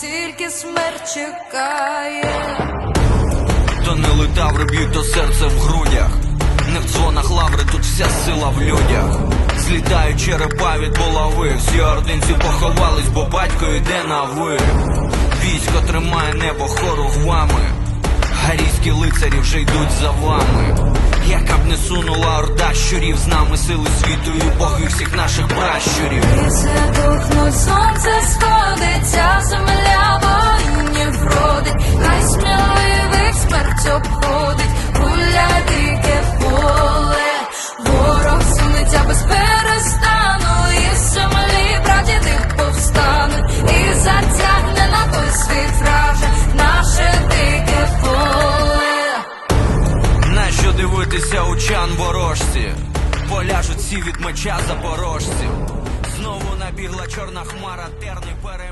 тільки смерть чекає. То не летаври б'ють, то серце в грудях. Не в дзвонах лаври, тут вся сила в людях. Злітають черепа від булави. Всі ординці поховались, бо батько йде на ви. Військо тримає небо хорувами. Гарійські лицарі вже йдуть за вами. Яка б не сунула орда щурів, з нами сили світу і боги всіх наших пращурів. Віце духнуть, сонце сходиться, Нащо у чан ворожці? Поляжуть всі від меча запорожців. Знову набігла чорна хмара, терни перемель.